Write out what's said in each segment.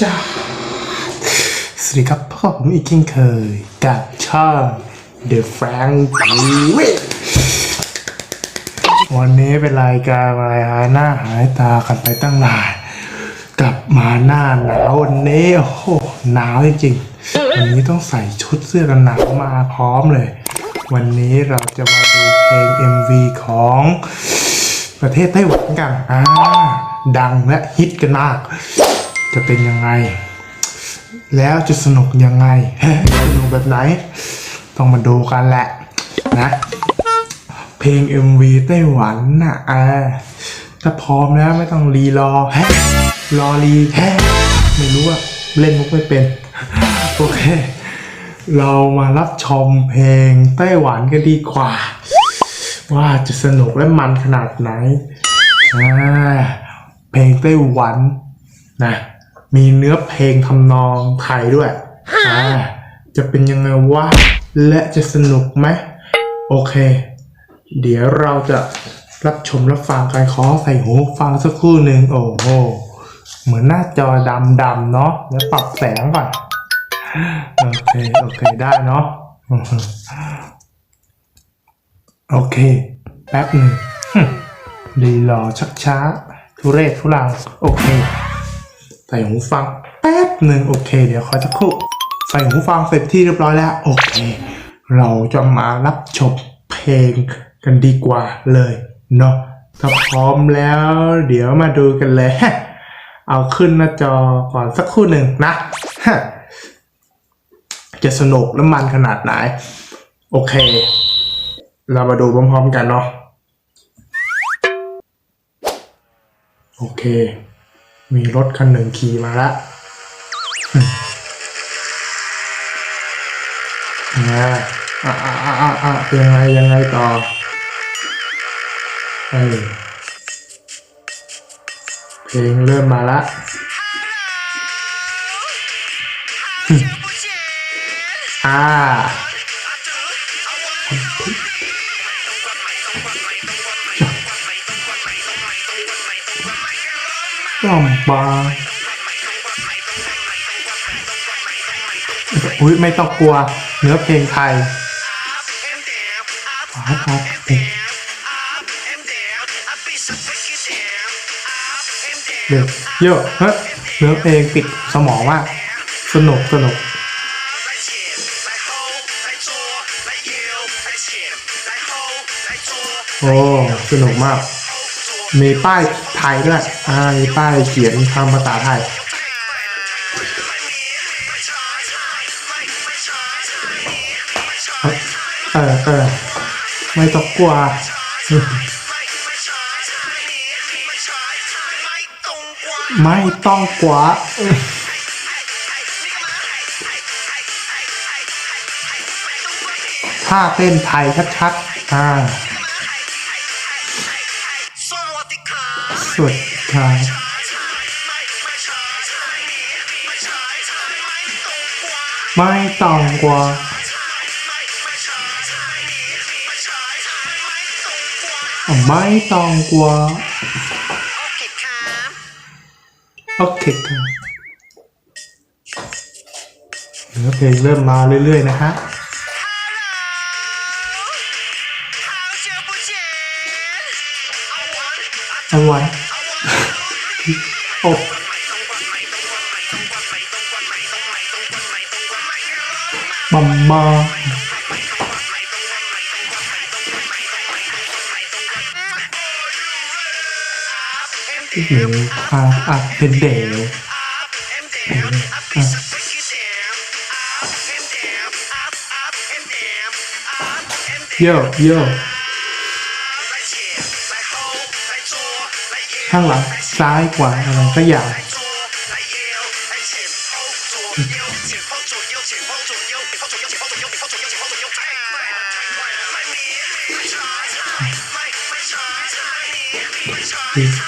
จ้าสวัสดีครับพ่อผมอีกเช่นเคยกับช่อง The Frank w i วันนี้เป็นรายการอะไรหายหน้าหายตากันไปตั้งนานกลับมาหน้าหนาววันนี้โอ้โหหนาวจริงๆวันนี้ต้องใส่ชุดเสื้อกันหนาวมาพร้อมเลย วันนี้เราจะมาดูเพลง MV ของประเทศไต้หวันกันอ่าดังและฮิตกันมาก จะเป็นยังไง แล้วจะสนุกยังไง สนุกแบบไหน ต้องมาดูกันแหละนะ เพลง MV ไต้หวันน่ะอ่าถ้าพร้อมแล้วไม่ต้องรีรอฮะรอรีแฮะไม่รู้อะเล่นมุกไม่เป็น โอเค เรามารับชมเพลงไต้หวันกันดีกว่า ว่าจะสนุกและมันขนาดไหน เพลงไต้หวันนะ มีเนื้อเพลงทำนองไทยด้วยอ่าจะเป็นยังไงวะและจะสนุกไหมโอเค เดี๋ยวเราจะรับชมรับฟังกันขอใส่หูฟังสักครู่หนึ่งโอ้โหเหมือนหน้าจอดำดำๆเนาะแล้วปรับแสงก่อน โอเค โอเคได้เนาะอือฮึโอเค แป๊บหนึ่งฮึรีรอชักช้า ทุเรศทุลัง โอเค ใส่หูฟังแป๊บหนึ่งโอเค เดี๋ยวขอสักครู่ใส่หูฟังเสร็จที่เรียบร้อยแล้ว โอเค เราจะมารับชมเพลงกันดีกว่าเลยเนาะถ้าพร้อมแล้ว เดี๋ยวมาดูกันเลย เอาขึ้นหน้าจอก่อนสักครู่หนึ่งนะจะสนุกและมันขนาดไหน โอเค เรามาดูพร้อมๆกันเนาะโอเค มีรถคันหนึ่งขี่มาละอืมอ่าอ่าอ่าอ่าอ่าอ่าเป็นยังไงยังไงต่อเออเพลงเริ่มมาละอืมอ่า ล่อมบางอุ้ยไม่ต้องกลัวเนื้อเพลงไทยครับเด็กเยอะเฮ้ยเนื้อเพลงปิดสมองมากสนุกสนุกโอ้สนุกมาก มีป้ายไทยด้วย อ่า มีป้ายเขียนคำภาษาไทย เออเออไม่ต้องกลัว ไม่ต้องกลัวท่าเต้นไทยชัดๆ อ่า สุดท้ายไม่ต้องกลัวไม่ต้องกลัวโอเคครับเนื้อเพลงเริ่มมาเรื่อยๆนะฮะเอาไว้ อบมัมมาหรืออาอะเป็นเดวโยโย่ ข้างหลังซ้ายขวาอะไรก็อย่าง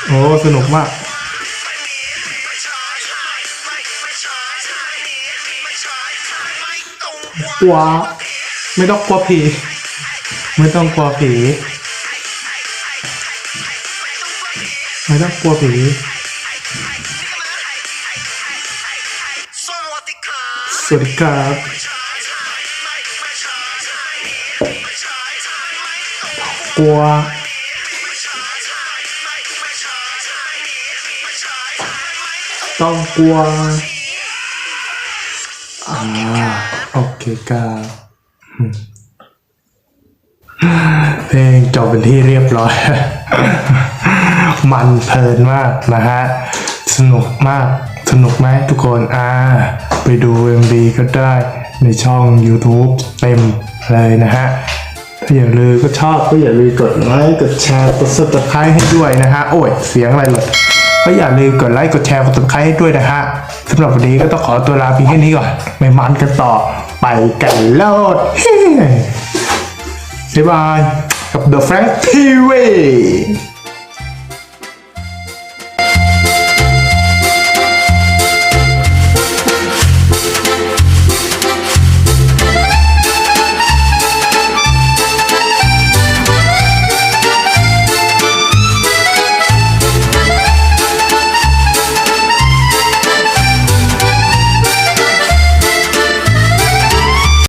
โอ้ สนุกมากกลัวไม่ต้องกลัวผี ไม่ต้องกลัวผี ไม่ต้องกลัวผีสวัสดีครับกลัวต้องกลัวอ่าโอเคครับเพลงจบเป็นที่เรียบร้อย มันเพลินมากนะฮะ สนุกมาก สนุกไหมทุกคนอ่าไปดู MV ก็ได้ในช่อง YouTube เต็มเลยนะฮะ ถ้าอย่าลืมก็ชอบก็อย่าลืมกดไลค์กดแชร์กด subscribe ให้ด้วยนะฮะ โอ้ย เสียงอะไรหลดก็อย่าลืมกดไลค์กดแชร์กด subscribe ให้ด้วยนะฮะสำหรับวันนี้ก็ต้องขอตัวลาเพียงแค่นี้ก่อน ไม่มันกันต่อไปกันโลดบ๊ายบาย กับ The Frank TV